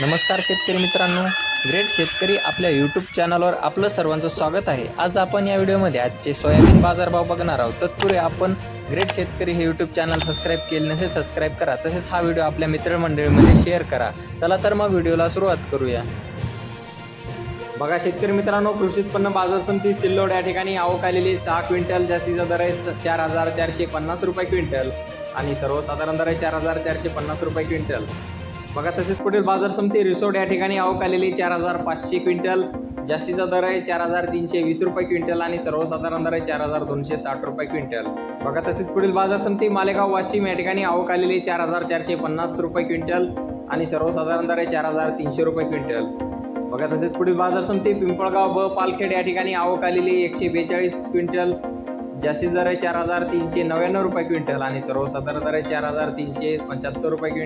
नमस्कार शेतकरी मित्रांनो. ग्रेट शेतकरी आपल्या यूट्यूब चॅनलवर आपलं सर्वांचं स्वागत आहे. आज आपण या व्हिडिओमध्ये आजचे सोयाबीन बाजारभाव बघणार आहोत. तत्पूर्वी आपण ग्रेट शेतकरी हे यूट्यूब चॅनल सबस्क्राईब केले नसेल सबस्क्राईब करा. तसेच हा व्हिडिओ आपल्या मित्रमंडळीमध्ये शेअर करा. चला तर मग व्हिडिओला सुरुवात करूया. बघा शेतकरी मित्रांनो कृषी उत्पन्न बाजार समिती सिल्लोड या ठिकाणी आवक आलेली सहा क्विंटल जास्तीचा दर आहे. स- चार हजार चारशे पन्नास रुपये क्विंटल. आणि सर्वसाधारण दर आहे चार हजार चारशे पन्नास रुपये क्विंटल. बघा तसेच पुढील बाजार समिती रिसोड या ठिकाणी आवक आलेली चार हजार पाचशे क्विंटल जास्तीचा दर आहे चार हजार तीनशे वीस रुपये क्विंटल आणि सर्वसाधारण दर आहे चार हजार दोनशे साठ रुपये क्विंटल. बघा तसेच पुढील बाजार समिती मालेगाव वाशिम या ठिकाणी आवक आलेली चार हजार चारशे पन्नास रुपये क्विंटल आणि सर्वसाधारण दर आहे चार हजार तीनशे रुपये क्विंटल. बघा तसेच पुढील बाजार समिती पिंपळगाव ब पालखेड या ठिकाणी आवक आलेली एकशे बेचाळीस क्विंटल जास्तीत दर आहे चार हजार तीनशे नव्याण्णव रुपये क्विंटल आणि सर्वसाधारण दर आहे चार हजार तीनशे पंच्याहत्तर रुपये क्विंटल.